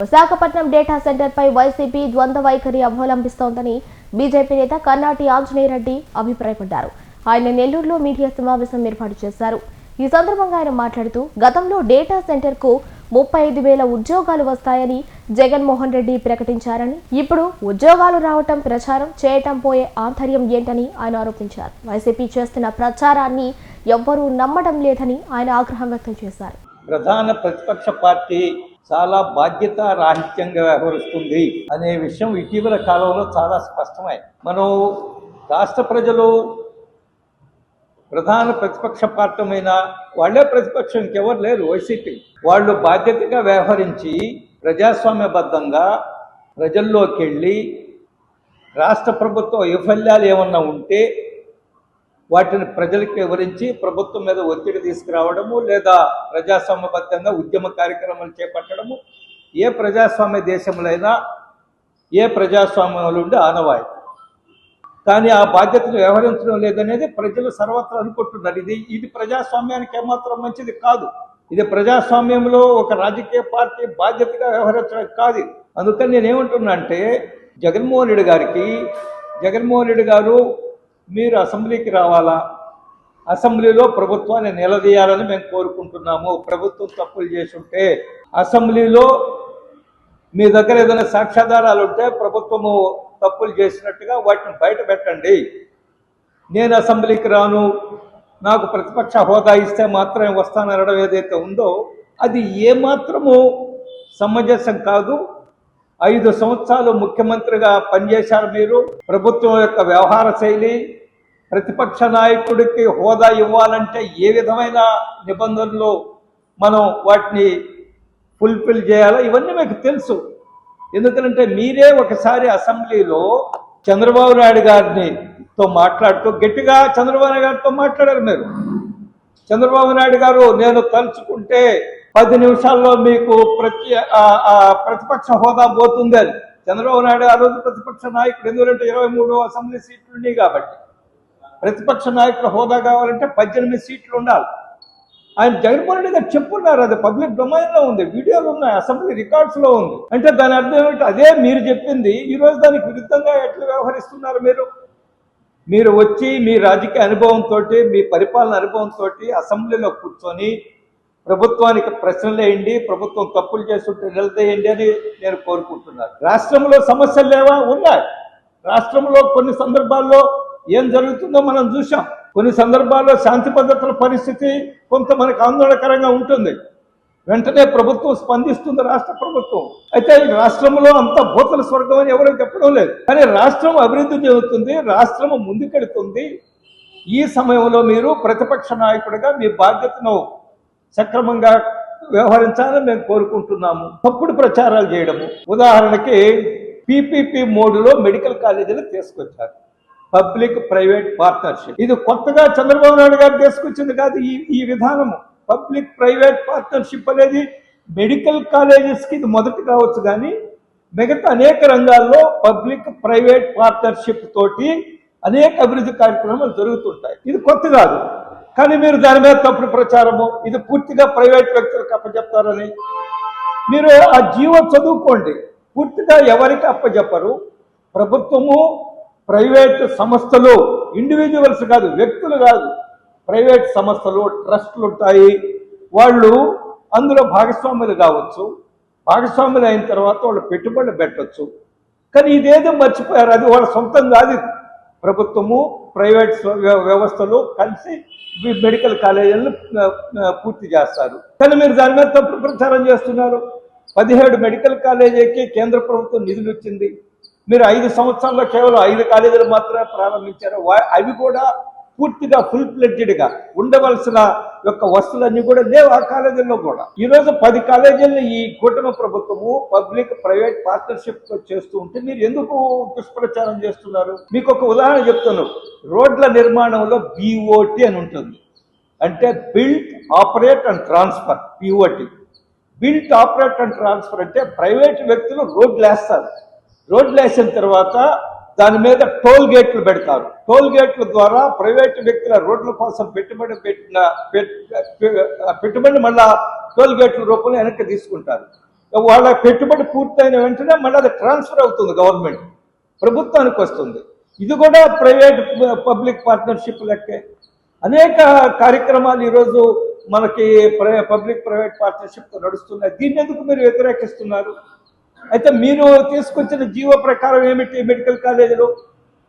Visakhapatnam data centre పై వైసీపీ ద్వంద్వ వైఖరి అవలంబిస్తోందని బీజేపీ నేత కర్నాటి ఆంజనేయరెడ్డి అభిప్రాయపడ్డారు. ఆయన నెల్లూరులో మీడియా సమావేశం ఏర్పాటు చేశారు. ఈ సందర్భంగా ఆయన మాట్లాడుతూ గతంలో డేటా సెంటర్కు ముప్పై ఐదు వేల ఉద్యోగాలు వస్తాయని జగన్మోహన్ రెడ్డి ప్రకటించారని ఇప్పుడు ఉద్యోగాలు రావటం ప్రచారం చేయటం పోయే ఆంతర్యం ఏంటని ఆయన ఆరోపించారు. వైసీపీ చేస్తున్న ప్రచారాన్ని ఎవ్వరూ నమ్మడం లేదని ఆయన ఆగ్రహం వ్యక్తం చేశారు. ప్రధాన ప్రతిపక్ష పార్టీ చాలా బాధ్యత రాహిత్యంగా వ్యవహరిస్తుంది అనే విషయం ఇటీవల కాలంలో చాలా స్పష్టమై. మనం రాష్ట్ర ప్రజలు ప్రధాన ప్రతిపక్ష పార్టీమైన వాళ్ళే ప్రతిపక్షం ఇంకెవరు లేరు వైసీపీ వాళ్ళు బాధ్యతగా వ్యవహరించి ప్రజాస్వామ్యబద్ధంగా ప్రజల్లోకి వెళ్ళి రాష్ట్ర ప్రభుత్వ వైఫల్యాలు ఏమన్నా ఉంటే వాటిని ప్రజలకు వివరించి ప్రభుత్వం మీద ఒత్తిడి తీసుకురావడము లేదా ప్రజాస్వామ్యబద్ధంగా ఉద్యమ కార్యక్రమాలు చేపట్టడము ఏ ప్రజాస్వామ్య దేశంలో ఏ ప్రజాస్వామ్యంలో ఉండే ఆనవాయితీ. కానీ ఆ బాధ్యతను వ్యవహరించడం లేదనేది ప్రజలు సర్వత్రా అనుకుంటున్నారు. ఇది ఇది ప్రజాస్వామ్యానికి ఏమాత్రం మంచిది కాదు. ఇది ప్రజాస్వామ్యంలో ఒక రాజకీయ పార్టీ బాధ్యతగా వ్యవహరించడం కాదు. అందుకని నేనేమంటున్నా అంటే జగన్మోహన్ రెడ్డి గారికి జగన్మోహన్ రెడ్డి గారు మీరు అసెంబ్లీకి రావాలా? అసెంబ్లీలో ప్రభుత్వాన్ని నిలదీయాలని మేము కోరుకుంటున్నాము. ప్రభుత్వం తప్పులు చేసి ఉంటే అసెంబ్లీలో మీ దగ్గర ఏదైనా సాక్ష్యాధారాలు ఉంటే ప్రభుత్వము తప్పులు చేసినట్టుగా వాటిని బయట పెట్టండి. నేను అసెంబ్లీకి రాను. నాకు ప్రతిపక్ష హోదా ఇస్తే మాత్రమే వస్తాననడం ఏదైతే ఉందో అది ఏమాత్రము సమంజసం కాదు. ఐదు సంవత్సరాలు ముఖ్యమంత్రిగా పనిచేశారు మీరు. ప్రభుత్వం యొక్క వ్యవహార శైలి ప్రతిపక్ష నాయకుడికి హోదా ఇవ్వాలంటే ఏ విధమైన నిబంధనలు మనం వాటిని ఫుల్ఫిల్ చేయాలో ఇవన్నీ మీకు తెలుసు. ఎందుకంటే మీరే ఒకసారి అసెంబ్లీలో చంద్రబాబు నాయుడు గారిని తో మాట్లాడుతూ గట్టిగా చంద్రబాబు నాయుడు గారితో మాట్లాడారు మీరు. చంద్రబాబు నాయుడు గారు నేను తలుచుకుంటే పది నిమిషాల్లో మీకు ప్రతి ప్రతిపక్ష హోదా పోతుంది అని చంద్రబాబు నాయుడు ఆ రోజు ప్రతిపక్ష నాయకుడు. ఎందుకంటే ఇరవై మూడు అసెంబ్లీ సీట్లు ఉన్నాయి కాబట్టి. ప్రతిపక్ష నాయకుల హోదా కావాలంటే పద్దెనిమిది సీట్లు ఉండాలి. ఆయన జగన్మోహన్ రెడ్డి గారు చెప్పున్నారు అది పబ్లిక్ డొమైన్లో ఉంది వీడియోలు ఉన్నాయి అసెంబ్లీ రికార్డ్స్లో ఉంది. అంటే దాని అర్థం ఏమిటి? అదే మీరు చెప్పింది ఈరోజు దానికి విరుద్ధంగా ఎట్లా వ్యవహరిస్తున్నారు మీరు? మీరు వచ్చి మీ రాజకీయ అనుభవంతో మీ పరిపాలన అనుభవంతో అసెంబ్లీలో కూర్చొని ప్రభుత్వానికి ప్రశ్నలు వేయండి ప్రభుత్వం తప్పులు చేస్తుంటే నిలదేయండి అని నేను కోరుకుంటున్నాను. రాష్ట్రంలో సమస్యలు లేవా? ఉన్నాయి. రాష్ట్రంలో కొన్ని సందర్భాల్లో ఏం జరుగుతుందో మనం చూసాం కొన్ని సందర్భాల్లో శాంతి భద్రతల పరిస్థితి కొంత మనకు ఆందోళనకరంగా ఉంటుంది. వెంటనే ప్రభుత్వం స్పందిస్తుంది రాష్ట్ర ప్రభుత్వం. అయితే రాష్ట్రంలో అంత భూతల స్వర్గం అని ఎవరు చెప్పడం లేదు. కానీ రాష్ట్రం అభివృద్ధి చెందుతుంది రాష్ట్రం ముందుకెడుతుంది. ఈ సమయంలో మీరు ప్రతిపక్ష నాయకుడిగా మీ బాధ్యతను సక్రమంగా వ్యవహరించాలని మేము కోరుకుంటున్నాము. తప్పుడు ప్రచారాలు చేయడము. ఉదాహరణకి పీపీపీ మోడీలో మెడికల్ కాలేజీలు తీసుకొచ్చారు. Public private partnership. ఇది కొత్తగా చంద్రబాబు నాయుడు గారు తీసుకొచ్చింది కాదు ఈ ఈ విధానము. పబ్లిక్ ప్రైవేట్ పార్ట్నర్షిప్ అనేది మెడికల్ కాలేజెస్కి ఇది మొదటి కావచ్చు కానీ మిగతా అనేక రంగాల్లో పబ్లిక్ ప్రైవేట్ పార్ట్నర్షిప్ తోటి అనేక అభివృద్ధి కార్యక్రమాలు జరుగుతుంటాయి. ఇది కొత్త కాదు. కానీ మీరు దాని మీద తప్పుడు ప్రచారము ఇది పూర్తిగా ప్రైవేట్ వ్యక్తులకు అప్పచెప్తారని మీరు ఆ జీవో చదువుకోండి. పూర్తిగా ఎవరికి అప్పచెప్పరు ప్రభుత్వము ప్రైవేట్ సంస్థలు ఇండివిజువల్స్ కాదు వ్యక్తులు కాదు. ప్రైవేట్ సంస్థలు ట్రస్టులు ఉంటాయి. వాళ్ళు అందులో భాగస్వాములు కావచ్చు. భాగస్వాములు అయిన తర్వాత వాళ్ళు పెట్టుబడులు పెట్టచ్చు. కానీ ఇదేదో మర్చిపోయారు. అది వాళ్ళ సొంతం కాదు ప్రభుత్వము ప్రైవేట్ వ్యవస్థలు కలిసి మెడికల్ కాలేజీలను పూర్తి చేస్తారు. కానీ మీరు దాని మీద తప్పుడు ప్రచారం చేస్తున్నారు. పదిహేడు మెడికల్ కాలేజీకి కేంద్ర ప్రభుత్వం నిధులు ఇచ్చింది. మీరు ఐదు సంవత్సరాల్లో కేవలం ఐదు కాలేజీలు మాత్రమే ప్రారంభించారు. అవి కూడా పూర్తిగా ఫుల్ ఫ్లెడ్జెడ్గా ఉండవలసిన యొక్క వస్తువులన్నీ కూడా లేవు ఆ కాలేజీల్లో కూడా. ఈరోజు పది కాలేజీలను ఈ కూటమి ప్రభుత్వము పబ్లిక్ ప్రైవేట్ పార్ట్నర్షిప్ చేస్తూ ఉంటే మీరు ఎందుకు దుష్ప్రచారం చేస్తున్నారు? మీకు ఒక ఉదాహరణ చెప్తాను. రోడ్ల నిర్మాణంలో బిఓటి అని ఉంటుంది. అంటే built operate and transfer POT built operate and transfer అంటే ప్రైవేట్ వ్యక్తులు రోడ్లు వేస్తారు. రోడ్లు వేసిన తర్వాత దాని మీద టోల్ గేట్లు పెడతారు. టోల్ గేట్ల ద్వారా ప్రైవేట్ వ్యక్తుల రోడ్ల కోసం పెట్టుబడి పెట్టిన పెట్టుబడి మళ్ళా టోల్ గేట్ల రూపంలో వెనక్కి తీసుకుంటారు. వాళ్ళ పెట్టుబడి పూర్తయిన వెంటనే మళ్ళీ అది ట్రాన్స్ఫర్ అవుతుంది గవర్నమెంట్. ప్రభుత్వానికి వస్తుంది. ఇది కూడా ప్రైవేట్ పబ్లిక్ పార్ట్నర్షిప్ లెక్కే. అనేక కార్యక్రమాలు ఈరోజు మనకి ప్రై పబ్లిక్ ప్రైవేట్ పార్ట్నర్షిప్ నడుస్తున్నాయి. దీన్ని ఎందుకు మీరు వ్యతిరేకిస్తున్నారు? అయితే మీరు తీసుకొచ్చిన జీవో ప్రకారం ఏమిటి మెడికల్ కాలేజీలో?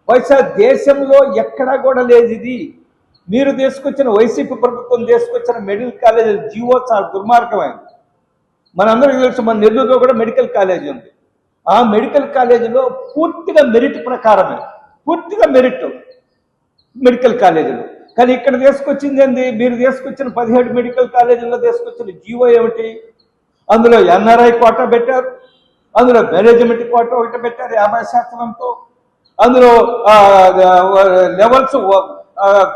బహుశా దేశంలో ఎక్కడా కూడా లేదు ఇది. మీరు తీసుకొచ్చిన వైసీపీ ప్రభుత్వం తీసుకొచ్చిన మెడికల్ కాలేజీల జీవో చాలా దుర్మార్గమైంది. మనందరికీ తెలుసు మన నెల్లూరులో కూడా మెడికల్ కాలేజీ ఉంది. ఆ మెడికల్ కాలేజీలో పూర్తిగా మెరిట్ ప్రకారమే పూర్తిగా మెరిట్ మెడికల్ కాలేజీలు. కానీ ఇక్కడ తీసుకొచ్చింది ఏంది? మీరు తీసుకొచ్చిన పదిహేడు మెడికల్ కాలేజీల్లో తీసుకొచ్చిన జీవో ఏమిటి? అందులో ఎన్ఆర్ఐ కోటా పెట్టారు. అందులో మేనేజ్మెంట్ కోట ఒకటి పెట్టారు యాభై శాతంతో. అందులో లెవెల్స్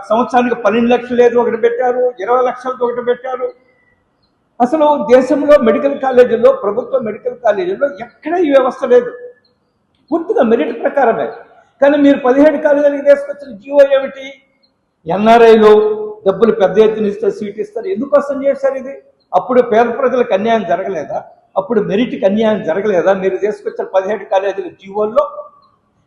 సంవత్సరానికి పన్నెండు లక్షలు ఏదో ఒకటి పెట్టారు ఇరవై లక్షలతో ఒకటి పెట్టారు. అసలు దేశంలో మెడికల్ కాలేజీల్లో ప్రభుత్వ మెడికల్ కాలేజీల్లో ఎక్కడ ఈ వ్యవస్థ లేదు. పూర్తిగా మెరిట్ ప్రకారమే. కానీ మీరు పదిహేడు కాలేజీలకు తీసుకొచ్చిన జీవో ఏమిటి? ఎన్ఆర్ఐలు డబ్బులు పెద్ద ఎత్తున ఇస్తే సీట్ ఇస్తారు. ఎందుకోసం చేశారు ఇది? అప్పుడు పేద ప్రజలకు అన్యాయం జరగలేదా? అప్పుడు మెరిట్కి అన్యాయం జరగలేదా? మీరు తీసుకొచ్చిన పదిహేడు కాలేజీల జీవోల్లో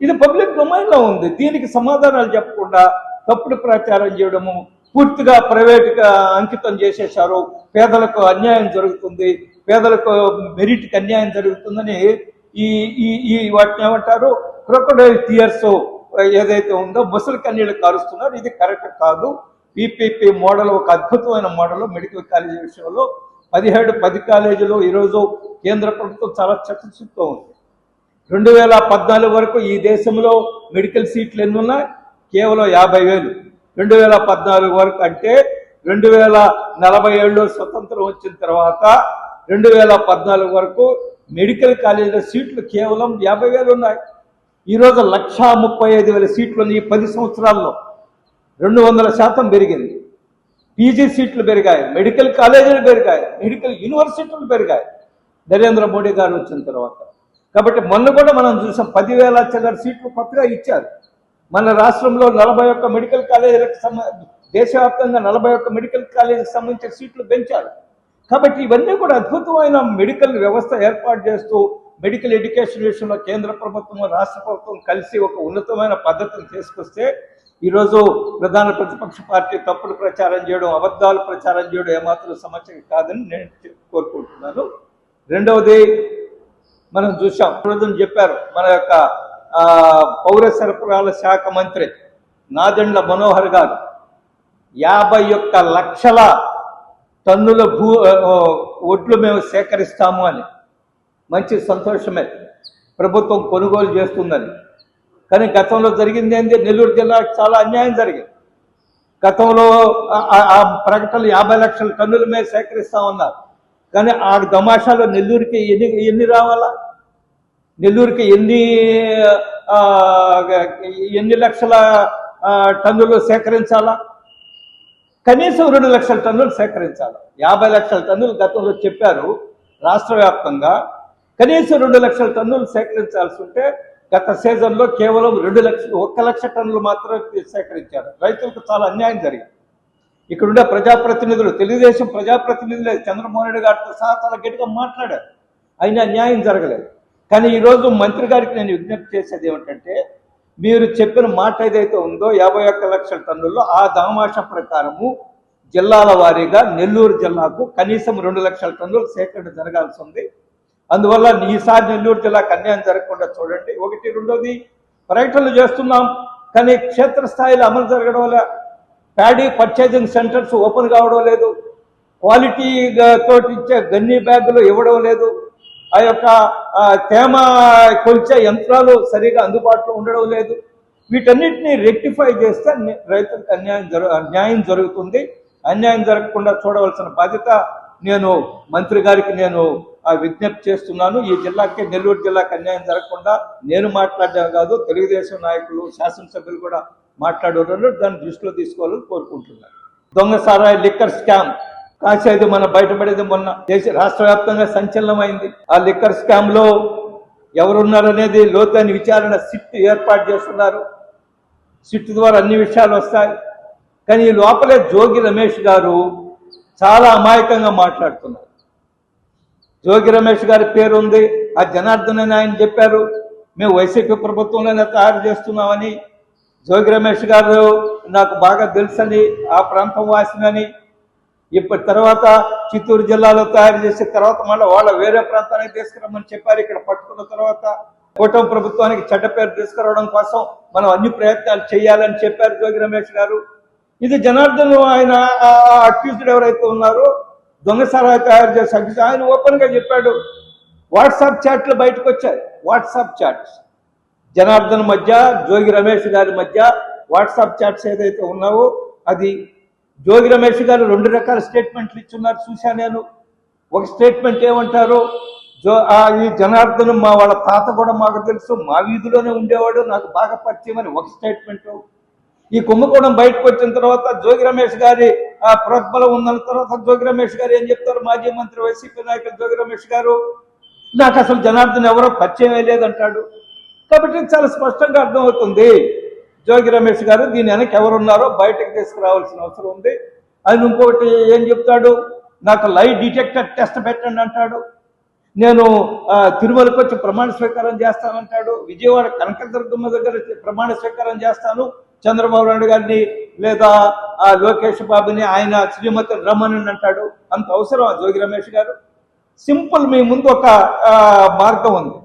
ఇది పబ్లిక్ డొమైన్లో ఉంది. దీనికి సమాధానాలు చెప్పకుండా తప్పుడు ప్రచారం చేయడము పూర్తిగా ప్రైవేట్గా అంకితం చేసేశారు. పేదలకు అన్యాయం జరుగుతుంది. పేదలకు మెరిట్కి అన్యాయం జరుగుతుందని ఈ ఈ ఈ వాటిని ఏమంటారు? క్రొకడైల్ టీయర్స్ ఏదైతే ఉందో ముసలి కన్నీళ్ళు కారుస్తున్నారు. ఇది కరెక్ట్ కాదు. పీపీపీ మోడల్ ఒక అద్భుతమైన మోడల్ మెడికల్ కాలేజీ విషయంలో పదిహేడు పది కాలేజీలు ఈరోజు కేంద్ర ప్రభుత్వం చాలా చక్కచూపుతో ఉంది. రెండు వేల పద్నాలుగు వరకు ఈ దేశంలో మెడికల్ సీట్లు ఎన్ని ఉన్నాయి కేవలం యాభై వేలు. రెండు వేల పద్నాలుగు వరకు అంటే రెండు వేల నలభై ఏడులో స్వతంత్రం వచ్చిన తర్వాత రెండు వేల పద్నాలుగు వరకు మెడికల్ కాలేజీల సీట్లు కేవలం యాభై వేలు ఉన్నాయి. ఈరోజు లక్షా ముప్పై ఐదు వేల సీట్లు ఉన్నాయి ఈ పది సంవత్సరాల్లో. రెండు వందల శాతం పెరిగింది. పీజీ సీట్లు పెరిగాయి మెడికల్ కాలేజీలు పెరిగాయి మెడికల్ యూనివర్సిటీలు పెరిగాయి. నరేంద్ర మోడీ గారు వచ్చిన తర్వాత. కాబట్టి మొన్న కూడా మనం చూసాం పదివేల చిల్లర సీట్లు కొత్తగా ఇచ్చారు. మన రాష్ట్రంలో నలభై ఒక్క మెడికల్ కాలేజీలకు సంబంధించి దేశవ్యాప్తంగా నలభై ఒక్క మెడికల్ కాలేజీకి సంబంధించిన సీట్లు పెంచారు. కాబట్టి ఇవన్నీ కూడా అద్భుతమైన మెడికల్ వ్యవస్థ ఏర్పాటు చేస్తూ మెడికల్ ఎడ్యుకేషన్ విషయంలో కేంద్ర ప్రభుత్వం రాష్ట్ర ప్రభుత్వం కలిసి ఒక ఉన్నతమైన పద్ధతిని తీసుకొస్తే ఈరోజు ప్రధాన ప్రతిపక్ష పార్టీ తప్పుడు ప్రచారం చేయడం అబద్ధాలు ప్రచారం చేయడం ఏమాత్రం సమస్య కాదని నేను చెప్- కోరుకుంటున్నాను. రెండవది మనం చూసాం రోజున చెప్పారు మన యొక్క పౌర సరఫరాల శాఖ మంత్రి నాదెండ్ల మనోహర్ గారు యాభై ఒక్క లక్షల టన్నుల భూ ఒడ్లు మేము సేకరిస్తాము అని. మంచి సంతోషమే. ప్రభుత్వం కొనుగోలు చేస్తుందని. కానీ గతంలో జరిగింది ఏంటి నెల్లూరు జిల్లాకు చాలా అన్యాయం జరిగింది. గతంలో ఆ- ప్రకటనలు యాభై లక్షల టన్నుల మీద సేకరిస్తామన్నారు కానీ ఆ తమాషాలో నెల్లూరుకి ఎన్ని ఎన్ని రావాలా? నెల్లూరుకి ఎన్ని ఎన్ని లక్షల టన్నులు సేకరించాలా? కనీసం రెండు లక్షల టన్నులు సేకరించాలి? యాభై లక్షల టన్నులు గతంలో చెప్పారు రాష్ట్ర వ్యాప్తంగా. కనీసం రెండు లక్షల టన్నులు సేకరించాల్సి ఉంటే గత సీజన్లో కేవలం రెండు లక్షలు ఒక్క లక్ష టన్నులు మాత్రమే సేకరించారు. రైతులకు చాలా అన్యాయం జరిగింది. ఇక్కడుండే ప్రజాప్రతినిధులు తెలుగుదేశం ప్రజాప్రతినిధులే చంద్రమోహన్ రెడ్డి గారితో సహా చాలా గట్టిగా మాట్లాడారు. అయినా న్యాయం జరగలేదు. కానీ ఈరోజు మంత్రి గారికి నేను విజ్ఞప్తి చేసేది ఏమిటంటే మీరు చెప్పిన మాట ఏదైతే ఉందో యాభై ఒక్క లక్షల టన్నుల్లో ఆ దామాష ప్రకారము జిల్లాల వారీగా నెల్లూరు జిల్లాకు కనీసం రెండు లక్షల టన్నులు సేకరణ జరగాల్సి ఉంది. అందువల్ల ఈసారి నెల్లూరు జిల్లాకు అన్యాయం జరగకుండా చూడండి. ఒకటి రెండోది ప్రకటనలు చేస్తున్నాం కానీ క్షేత్రస్థాయిలో అమలు జరగడం వల్ల ప్యాడీ పర్చేజింగ్ సెంటర్స్ ఓపెన్ కావడం లేదు. క్వాలిటీ తోటి ఇచ్చే గన్ని బ్యాగులు ఇవ్వడం లేదు. ఆ యొక్క తేమ కొలిచే యంత్రాలు సరిగా అందుబాటులో ఉండడం లేదు. వీటన్నిటిని రెక్టిఫై చేస్తే రైతులకు అన్యాయం జరు న్యాయం జరుగుతుంది. అన్యాయం జరగకుండా చూడవలసిన బాధ్యత నేను మంత్రి గారికి నేను విజ్ఞప్తి చేస్తున్నాను. ఈ జిల్లాకి నెల్లూరు జిల్లాకి అన్యాయం జరగకుండా నేను మాట్లాడడం కాదు తెలుగుదేశం నాయకులు శాసనసభ్యులు కూడా మాట్లాడారు దాన్ని దృష్టిలో తీసుకోవాలని కోరుకుంటున్నాను. దొంగ సారాయి లిక్కర్ స్కామ్. కాసేది మన బయటపడేది మొన్న దేశ రాష్ట్ర వ్యాప్తంగా సంచలనమైంది. ఆ లిక్కర్ స్కామ్లో ఎవరున్నారనేది లోతైన విచారణ సిట్ ఏర్పాటు చేస్తున్నారు. సిట్ ద్వారా అన్ని విషయాలు వస్తాయి. కానీ ఈ లోపలే జోగి రమేష్ గారు చాలా అమాయకంగా మాట్లాడుతున్నారు. జోగి రమేష్ గారి పేరు ఉంది ఆ జనార్దన్ అని ఆయన చెప్పారు. మేము వైసీపీ ప్రభుత్వంలోనే తయారు చేస్తున్నామని. జోగి రమేష్ గారు నాకు బాగా తెలుసని ఆ ప్రాంతం వాసినని. ఇప్పటి తర్వాత చిత్తూరు జిల్లాలో తయారు చేసిన తర్వాత మళ్ళీ వాళ్ళ వేరే ప్రాంతానికి తీసుకురమ్మని చెప్పారు. ఇక్కడ పట్టుకున్న తర్వాత కూటమి ప్రభుత్వానికి చెడ్డ పేరు తీసుకురావడం కోసం మనం అన్ని ప్రయత్నాలు చేయాలని చెప్పారు జోగి రమేష్ గారు. ఇది జనార్దన్ ఆయన అక్యూజ్డ్ ఎవరైతే ఉన్నారో దొంగసారా తయారు చేసే ఆయన ఓపెన్గా చెప్పాడు వాట్సాప్ చాట్లు బయటకు వచ్చాయి. WhatsApp chats. జనార్దన్ మధ్య జోగి రమేష్ గారి మధ్య వాట్సాప్ చాట్స్ ఏదైతే ఉన్నావో అది జోగి రమేష్ గారు రెండు రకాల స్టేట్మెంట్లు ఇచ్చున్నారు. చూశా నేను. ఒక స్టేట్మెంట్ ఏమంటారు? జో ఆ ఈ జనార్దన్ మా వాళ్ళ తాత కూడా మాకు తెలుసు మా వీధిలోనే ఉండేవాడు నాకు బాగా పరిచయం అని ఒక స్టేట్మెంట్. ఈ కుంభకోణం బయటకు వచ్చిన తర్వాత జోగి రమేష్ గారి ఆ ప్రోద్బలం ఉన్న తర్వాత జోగి రమేష్ గారు ఏం చెప్తారు? మాజీ మంత్రి వైసీపీ నాయకులు జోగి రమేష్ గారు నాకు అసలు జనార్దన్ ఎవరో పరిచయమే లేదంటాడు. కాబట్టి చాలా స్పష్టంగా అర్థమవుతుంది. జోగి రమేష్ గారు దీని వెనక ఎవరున్నారో బయటకు తీసుకురావాల్సిన అవసరం ఉంది. ఆయన ఇంకొకటి ఏం చెప్తాడు? నాకు లై డిటెక్టర్ టెస్ట్ పెట్టండి అంటాడు. నేను తిరుమలకి తిరుమలకు వచ్చి ప్రమాణ స్వీకారం చేస్తానంటాడు. విజయవాడ కనకదుర్గమ్మ దగ్గర ప్రమాణ స్వీకారం చేస్తాను. చంద్రబాబు నాయుడు గారిని లేదా ఆ లోకేష్ బాబుని ఆయన శ్రీమతి రమణి అంటాడు. అంత అవసరం జోగి రమేష్ గారు? సింపుల్ మీ ముందు ఒక మార్గం ఉంది.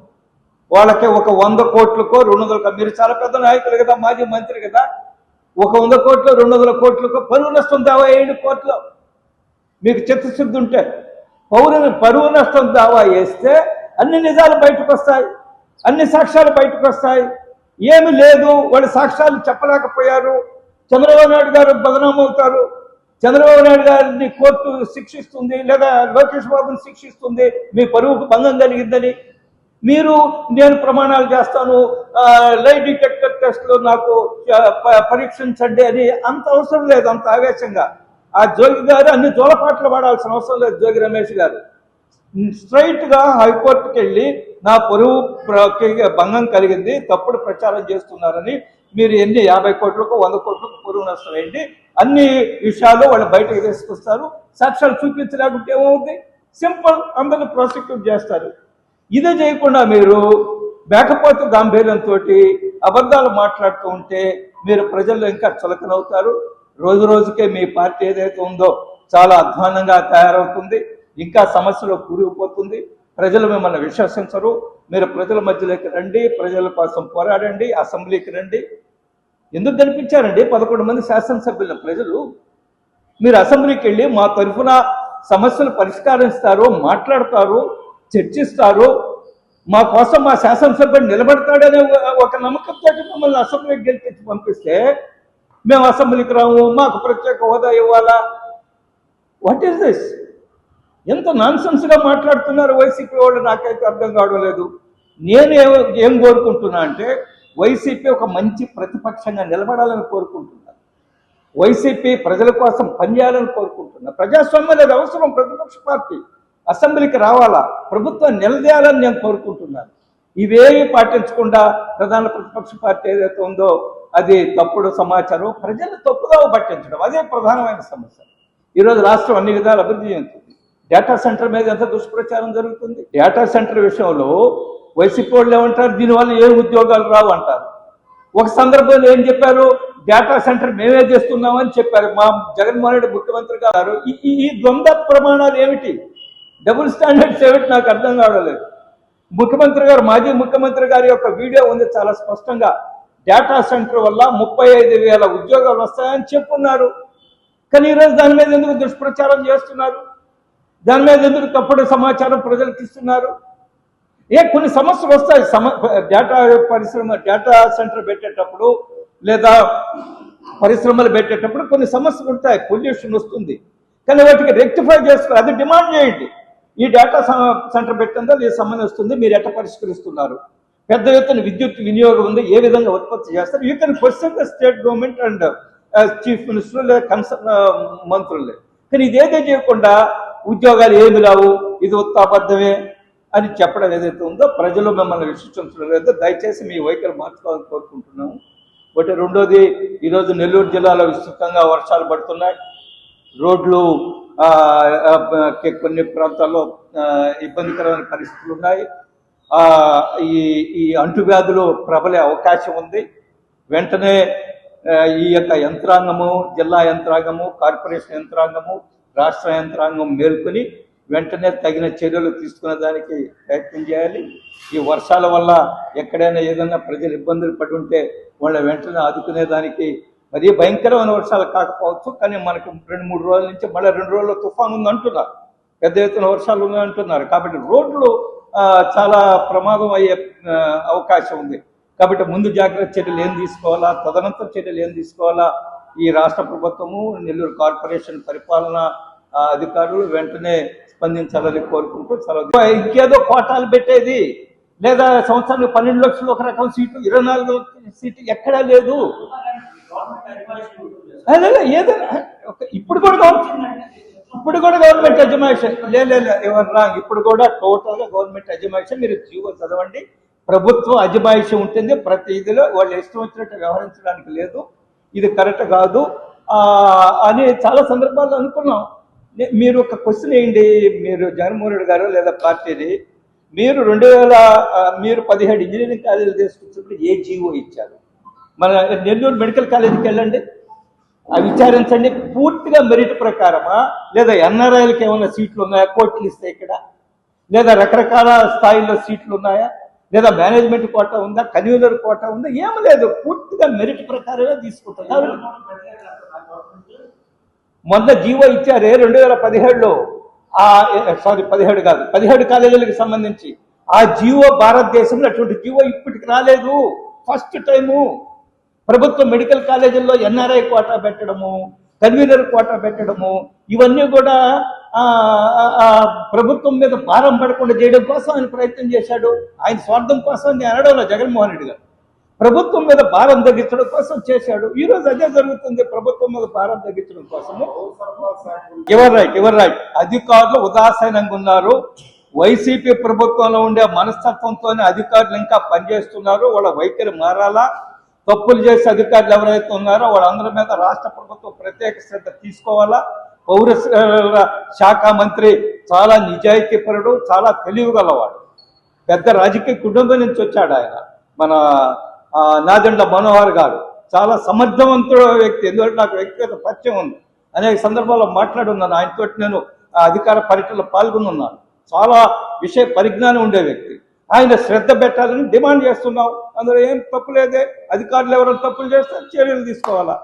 వాళ్ళకి ఒక వంద కోట్లకో రెండు వందల మీరు చాలా పెద్ద నాయకులు కదా మాజీ మంత్రి కదా ఒక వంద కోట్లు రెండు వందల కోట్లకో పరువు నష్టం దావా ఏడు కోట్లు. మీకు చిత్తశుద్ధి ఉంటే పౌరుని పరువు నష్టం దావా వేస్తే అన్ని నిజాలు బయటకు వస్తాయి అన్ని సాక్ష్యాలు బయటకు వస్తాయి ఏమి లేదు. వాళ్ళు సాక్ష్యాలు చెప్పలేకపోయారు. చంద్రబాబు నాయుడు గారు బదనామవుతారు. చంద్రబాబు నాయుడు గారిని కోర్టు శిక్షిస్తుంది లేదా లోకేష్ బాబుని శిక్షిస్తుంది. మీ పరువుకు భంగం కలిగిందని. మీరు నేను ప్రమాణాలు చేస్తాను. లై డిటెక్టర్ టెస్ట్లో నాకు పరీక్షించండి అని అంత అవసరం లేదు. అంత ఆవేశంగా. ఆ జోగి గారు అన్ని జోలపాట్లు పాడాల్సిన అవసరం లేదు జోగి రమేష్ గారు. స్ట్రైట్గా హైకోర్టుకి వెళ్ళి నా పొరుగు ప్ర- భంగం కలిగింది తప్పుడు ప్రచారం చేస్తున్నారని మీరు ఎన్ని యాభై కోట్లకు వంద కోట్లకు పొరుగు నష్టం వేయండి అన్ని విషయాలు వాళ్ళు బయటకు తీసుకొస్తారు. సాక్ష్యాలు చూపించలేకుంటే ఏమవుతుంది సింపుల్ అందరిని ప్రాసిక్యూట్ చేస్తారు. ఇదే చేయకుండా మీరు మేకపోతు గాంభీర్యంతో అబద్ధాలు మాట్లాడుతూ ఉంటే మీరు ప్రజల్లో ఇంకా చులకనవుతారు. రోజు రోజుకే మీ పార్టీ ఏదైతే ఉందో చాలా అధ్వానంగా తయారవుతుంది. ఇంకా సమస్యలో కూరుకుపోతుంది. ప్రజలు మిమ్మల్ని విశ్వసించరు. మీరు ప్రజల మధ్యలోకి రండి ప్రజల కోసం పోరాడండి అసెంబ్లీకి రండి. ఎందుకు కనిపించారండి పదకొండు మంది శాసనసభ్యుల ప్రజలు. మీరు అసెంబ్లీకి వెళ్ళి మా తరఫున సమస్యలు పరిష్కరిస్తారు మాట్లాడతారు చర్చిస్తారు. మా కోసం మా శాసనసభ్యుడు నిలబడతాడనే ఒక నమ్మకంతో మమ్మల్ని అసెంబ్లీకి గెలిపించి పంపిస్తే మేము అసెంబ్లీకి రాము మాకు ప్రత్యేక హోదా ఇవ్వాలా? వాట్ ఈస్ దిస్ ఎంత నాన్సెన్స్గా మాట్లాడుతున్నారు వైసీపీ వాళ్ళు నాకైతే అర్థం కావడం లేదు. నేను ఏం- ఏం కోరుకుంటున్నా అంటే వైసీపీ ఒక మంచి ప్రతిపక్షంగా నిలబడాలని కోరుకుంటున్నాను వైసీపీ ప్రజల కోసం పనిచేయాలని కోరుకుంటున్నా. ప్రజాస్వామ్యం అనేది అవసరం ప్రతిపక్ష పార్టీ అసెంబ్లీకి రావాలా? ప్రభుత్వం నిలదీయాలని నేను కోరుకుంటున్నాను. ఇవేవి పాటించకుండా ప్రధాన ప్రతిపక్ష పార్టీ ఏదైతే ఉందో అది తప్పుడు సమాచారం ప్రజలు తప్పుదావ పట్టించడం అదే ప్రధానమైన సమస్య. ఈరోజు రాష్ట్రం అన్ని విధాలు అభివృద్ధి చెందుతుంది. డేటా సెంటర్ మీద ఎంత దుష్ప్రచారం జరుగుతుంది? డేటా సెంటర్ విషయంలో వైసీపీ వాళ్ళు ఏమంటారు? దీనివల్ల ఏ ఉద్యోగాలు రావు అంటారు. ఒక సందర్భంలో ఏం చెప్పారు? డేటా సెంటర్ మేమే చేస్తున్నామని చెప్పారు. మా జగన్మోహన్ రెడ్డి ముఖ్యమంత్రి గారు. ఈ- ఈ- ఈ ద్వంద్వ ప్రమాణాలు ఏమిటి? డబుల్ స్టాండర్డ్స్ ఏమిటి నాకు అర్థం కావడలేదు ముఖ్యమంత్రి గారు మాజీ ముఖ్యమంత్రి గారి యొక్క వీడియో ఉంది చాలా స్పష్టంగా. డేటా సెంటర్ వల్ల ముప్పై ఐదు వేల ఉద్యోగాలు వస్తాయని చెప్పున్నారు. కానీ ఈరోజు దాని మీద ఎందుకు దుష్ప్రచారం చేస్తున్నారు? దాని మీద ఎందుకు తప్పుడు సమాచారం ప్రజలకు ఇస్తున్నారు? ఏ కొన్ని సమస్యలు వస్తాయి? సమ డేటా పరిశ్రమ డేటా సెంటర్ పెట్టేటప్పుడు లేదా పరిశ్రమలు పెట్టేటప్పుడు కొన్ని సమస్యలు ఉంటాయి పొల్యూషన్ వస్తుంది. కానీ వాటికి రెక్టిఫై చేసుకో అది డిమాండ్ చేయండి. ఈ డేటా సెంటర్ పెట్టిందో ఇది సంబంధిస్తుంది మీరు ఎట్ట పరిష్కరిస్తున్నారు? పెద్ద ఎత్తున విద్యుత్ వినియోగం ఉంది ఏ విధంగా ఉత్పత్తి చేస్తారు? You can question the state government and chief minister లేదా కన్సర్న్ మంత్రులే. కానీ ఇదేదే చేయకుండా ఉద్యోగాలు ఏమి లేవు ఇది ఉత్తాబద్ధమే అని చెప్పడం ఏదైతే ఉందో ప్రజలు మిమ్మల్ని విశ్వసించడం లేదో. దయచేసి మీ వైఖరి మార్చుకోవాలని కోరుకుంటున్నాము. ఒకటి రెండోది ఈరోజు నెల్లూరు జిల్లాలో విస్తృతంగా వర్షాలు పడుతున్నాయి. రోడ్లు కొన్ని ప్రాంతాల్లో ఇబ్బందికరమైన పరిస్థితులు ఉన్నాయి. ఈ ఈ అంటువ్యాధులు ప్రబలే అవకాశం ఉంది. వెంటనే ఈ యొక్క యంత్రాంగము జిల్లా యంత్రాంగము కార్పొరేషన్ యంత్రాంగము రాష్ట్ర యంత్రాంగం మేల్కొని వెంటనే తగిన చర్యలు తీసుకునే దానికి ప్రయత్నం చేయాలి. ఈ వర్షాల వల్ల ఎక్కడైనా ఏదైనా ప్రజలు ఇబ్బందులు పడి ఉంటే వాళ్ళ వెంటనే ఆదుకునే దానికి మరీ భయంకరమైన వర్షాలు కాకపోవచ్చు కానీ మనకు రెండు మూడు రోజుల నుంచి మళ్ళీ రెండు రోజుల్లో తుఫాన్ ఉంది అంటున్నారు పెద్ద ఎత్తున వర్షాలు ఉన్నాయి అంటున్నారు కాబట్టి రోడ్లు చాలా ప్రమాదం అయ్యే అవకాశం ఉంది. కాబట్టి ముందు జాగ్రత్త చర్యలు ఏం తీసుకోవాలా తదనంతర చర్యలు ఏం తీసుకోవాలా ఈ రాష్ట్ర ప్రభుత్వము నెల్లూరు కార్పొరేషన్ పరిపాలన అధికారులు వెంటనే స్పందించాలని కోరుకుంటూ సెలవు ఇంకేదో కోటాలు పెట్టేది. లేదా సంవత్సరానికి పన్నెండు లక్షలు ఒక రకం సీటు ఇరవై నాలుగు సీటు ఎక్కడా లేదు. ఏదైనా ఇప్పుడు కూడా గవర్నమెంట్ ఇప్పుడు కూడా గవర్నమెంట్ అజమాయిషం. లే ఇప్పుడు కూడా టోటల్గా గవర్నమెంట్ అజమాయిషం. మీరు జీవో చదవండి. ప్రభుత్వం అజమాయిషం ఉంటుంది. ప్రతి ఇదిలో వాళ్ళు ఇష్టం వచ్చినట్టు వ్యవహరించడానికి లేదు. ఇది కరెక్ట్ కాదు. అని చాలా సందర్భాల్లో అనుకున్నాం. మీరు ఒక క్వశ్చన్ వేయండి. మీరు జగన్మోహన్ రెడ్డి గారు లేదా పార్టీని మీరు రెండు వేల మీరు పదిహేడు ఇంజనీరింగ్ కాలేజీలు తీసుకొచ్చినప్పుడు ఏ జీవో ఇచ్చారు? మన నెల్లూరు మెడికల్ కాలేజీకి వెళ్ళండి. ఆ విచారించండి. పూర్తిగా మెరిట్ ప్రకారమా? లేదా ఎన్ఆర్ఐలకు ఏమైనా సీట్లు ఉన్నాయా? కోట్లు ఇస్తే ఇక్కడ. లేదా రకరకాల స్థాయిలో సీట్లు ఉన్నాయా? లేదా మేనేజ్మెంట్ కోటా ఉందా కన్వీనర్ కోటా ఉందా ఏం లేదు. పూర్తిగా మెరిట్ ప్రకారమే తీసుకుంటారు మొన్న జీవో ఇచ్చారే రెండు వేల పదిహేడులో. ఆ సారీ పదిహేడు కాదు. పదిహేడు కాలేజీలకు సంబంధించి. ఆ జీవో భారతదేశంలో అటువంటి జీవో ఇప్పటికి రాలేదు. ఫస్ట్ టైము ప్రభుత్వ మెడికల్ కాలేజీల్లో ఎన్ఆర్ఐ కోటా పెట్టడము కన్వీనర్ కోటా పెట్టడము ఇవన్నీ కూడా ప్రభుత్వం మీద భారం పడకుండా చేయడం కోసం ఆయన ప్రయత్నం చేశాడు. ఆయన స్వార్థం కోసం నేను అనడంలో జగన్మోహన్ రెడ్డి గారు. ప్రభుత్వం మీద భారం తగ్గించడం కోసం చేశాడు. ఈ రోజు అదే జరుగుతుంది. ప్రభుత్వం మీద భారం తగ్గించడం కోసము. ఎవరు రైట్? ఎవరు రైట్? అధికారులు ఉదాసీనంగా ఉన్నారు. వైసీపీ ప్రభుత్వంలో ఉండే మనస్తత్వంతోనే అధికారులు ఇంకా పనిచేస్తున్నారు. వాళ్ళ వైఖరి మారాలా? తప్పులు చేసే అధికారులు ఎవరైతే ఉన్నారో వాళ్ళందరి మీద రాష్ట్ర ప్రభుత్వం ప్రత్యేక శ్రద్ధ తీసుకోవాలా? పౌర శాఖ మంత్రి చాలా నిజాయితీపరుడు చాలా తెలివి గలవాడు. పెద్ద రాజకీయ కుటుంబం నుంచి వచ్చాడు ఆయన. మన ఆ, మనోహర్ గారు. చాలా సమర్థవంతుడు వ్యక్తి. ఎందుకంటే నాకు వ్యక్తిగత పరిచయం ఉంది. అనేక సందర్భాల్లో మాట్లాడున్నాను. ఆయనతో నేను అధికార పర్యటనలో పాల్గొనున్నాను. చాలా విషయ పరిజ్ఞానం ఉండే వ్యక్తి. ఆయన శ్రద్ధ పెట్టాలని డిమాండ్ చేస్తున్నాం అందులో ఏం తప్పు లేదే. అధికారులు ఎవరైనా తప్పులు చేస్తే చర్యలు తీసుకోవాలా?